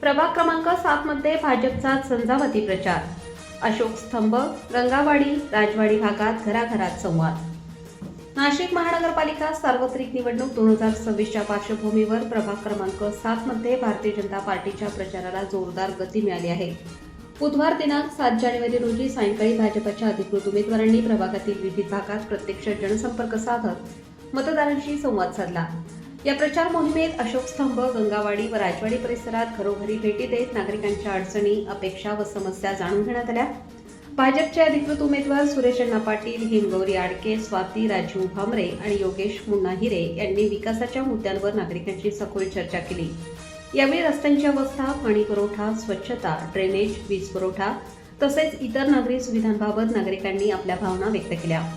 प्रभाग क्रमांक सात मध्ये भाजपचा संजावती प्रचार. अशोक स्तंभ रंगावाडी राजवाडी भागात घराघरात संवाद. नाशिक महानगरपालिका सार्वत्रिक निवडणूक दोन हजार सव्वीसच्या पार्श्वभूमीवर प्रभाग क्रमांक सात मध्ये भारतीय जनता पार्टीच्या प्रचाराला जोरदार गती मिळाली आहे. बुधवार दिनांक सात जानेवारी रोजी सायंकाळी भाजपाच्या अधिकृत उमेदवारांनी प्रभागातील विविध भागात प्रत्यक्ष जनसंपर्क साधत मतदारांशी संवाद साधला. या प्रचार मोहिमेत अशोक स्तंभ गंगावाडी व राजवाडी परिसरात घरोघरी भेटी देत नागरिकांच्या अडचणी अपेक्षा व समस्या जाणून घेण्यात आल्या. भाजपचे अधिकृत उमेदवार सुरेश अण्णा पाटील हिंगौरी आडके स्वाती राजीव भामरे आणि योगेश मुन्ना हिरे यांनी विकासाच्या मुद्द्यांवर नागरिकांची सखोल चर्चा केली. यावेळी रस्त्यांची अवस्था पाणी पुरवठा स्वच्छता ड्रेनेज वीज पुरवठा तसेच इतर नागरी सुविधांबाबत नागरिकांनी आपल्या भावना व्यक्त केल्या.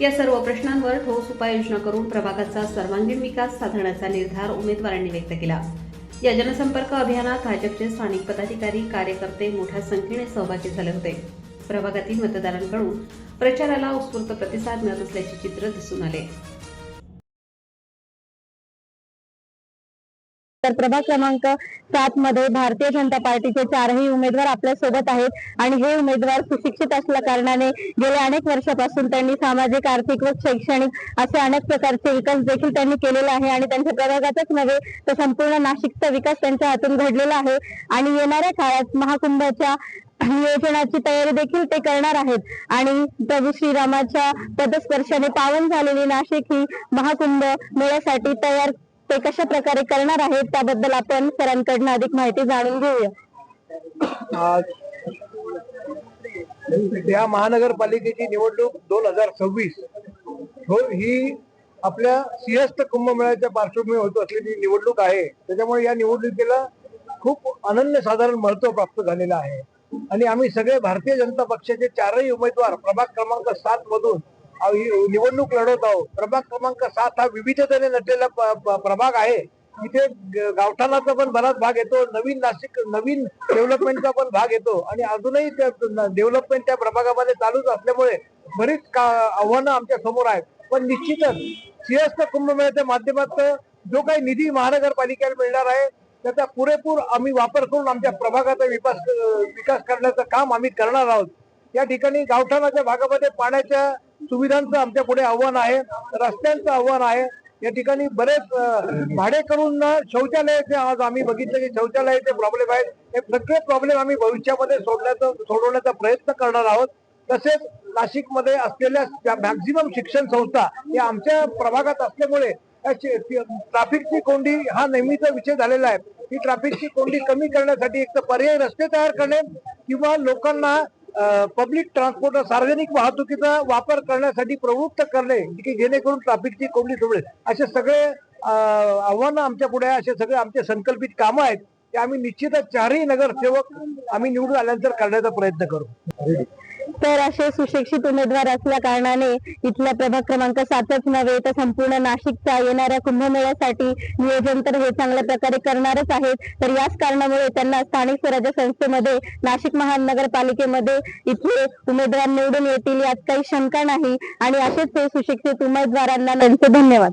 या सर्व प्रश्नांवर ठोस उपाययोजना करून प्रभागाचा सर्वांगीण विकास साधण्याचा निर्धार उमेदवारांनी व्यक्त केला. या जनसंपर्क अभियानात भाजपचे स्थानिक पदाधिकारी कार्यकर्ते मोठ्या संख्येने सहभागी झाले होते. प्रभागातील मतदारांकडून प्रचाराला उत्स्फूर्त प्रतिसाद मिळत असल्याचे चित्र दिसून आले. तर प्रभाग क्रमांक सात मध्ये भारतीय जनता पार्टीचे चारही उमेदवार आपल्यासोबत आहेत. आणि हे उमेदवार सुशिक्षित असल्या कारणाने गेल्या अनेक वर्षापासून त्यांनी सामाजिक आर्थिक व शैक्षणिक असे अनेक प्रकारचे विकास देखील त्यांनी केलेला आहे. आणि त्यांच्या प्रभागातच नव्हे तर संपूर्ण नाशिकचा विकास त्यांच्या हातून घडलेला आहे. आणि येणाऱ्या काळात महाकुंभाच्या नियोजनाची तयारी देखील ते करणार आहेत. आणि प्रभू श्रीरामाच्या पदस्पर्शाने पावन झालेली नाशिक ही महाकुंभ मेळ्यासाठी तयार ते कशा प्रकारे करणार आहेत त्याबद्दल आपण सरांकडनं अधिक माहिती जाणून घेऊया. या महानगरपालिकेची निवडणूक दोन हजार सव्वीस. हो ही आपल्या सिंहस्थ कुंभमेळ्याच्या पार्श्वभूमी होत असलेली निवडणूक आहे. त्याच्यामुळे या निवडणुकीला खूप अनन्य साधारण महत्त्व प्राप्त झालेलं आहे. आणि आम्ही सगळे भारतीय जनता पक्षाचे चारही उमेदवार प्रभाग क्रमांक सात मधून निवडणूक लढवत आहोत. प्रभाग क्रमांक सात हा विविधतेने नटलेला प- प- प्रभाग आहे. इथे ग- गावठाणाचा पण बराच भाग येतो. नवीन नाशिक नवीन डेव्हलपमेंटचा पण भाग येतो. आणि अजूनही त्या डेव्हलपमेंट त्या प्रभागामध्ये चालूच असल्यामुळे बरीच का आव्हानं आमच्यासमोर आहेत. पण निश्चितच सिंहस्थ कुंभमेळ्याच्या माध्यमातून जो काही निधी महानगरपालिकेला मिळणार आहे त्याचा पुरेपूर आम्ही वापर करून आमच्या प्रभागाचा विकास विकास करण्याचं काम आम्ही करणार आहोत. या ठिकाणी गावठाणाच्या भागामध्ये पाण्याच्या सुविधांचं आमच्या पुढे आव्हान आहे रस्त्यांचं आव्हान आहे. या ठिकाणी बरेच अं, भाडे करून शौचालयाचे आज आम्ही बघितलं की शौचालयाचे प्रॉब्लेम आहेत. हे सगळे प्रॉब्लेम आम्ही भविष्यामध्ये सोडण्याचा सोडवण्याचा प्रयत्न करणार आहोत. तसेच नाशिकमध्ये असलेल्या मॅक्झिमम शिक्षण संस्था या आमच्या प्रभागात असल्यामुळे ट्राफिकची ट्रॅफिकची कोंडी हा नेहमीचा विषय झालेला आहे. ही ट्रॅफिकची कोंडी कमी करण्यासाठी एक तर पर्यायी रस्ते तयार करणे किंवा लोकांना पब्लिक ट्रान्सपोर्ट सार्वजनिक वाहतुकीचा वापर करण्यासाठी प्रवृत्त करणे की जेणेकरून ट्रॅफिकची कोंडी सोडले असे सगळे आव्हानं आमच्या पुढे आहे, असे सगळे आमचे संकल्पित कामं आहेत ते आम्ही निश्चितच चारही नगरसेवक आम्ही निवडून आल्यानंतर करण्याचा प्रयत्न करू. तर असे सुशिक्षित उमेदवार असल्या कारणाने इथल्या प्रभाग क्रमांक सातच नव्हे तर संपूर्ण नाशिकचा येणाऱ्या कुंभमेळ्यासाठी नियोजन तर हे चांगल्या प्रकारे करणारच आहेत. तर याच कारणामुळे त्यांना स्थानिक स्वराज्य संस्थेमध्ये नाशिक महानगरपालिकेमध्ये इथले उमेदवार निवडून येतील यात काही शंका नाही. आणि असेच हे सुशिक्षित उमेदवारांना त्यांचे धन्यवाद.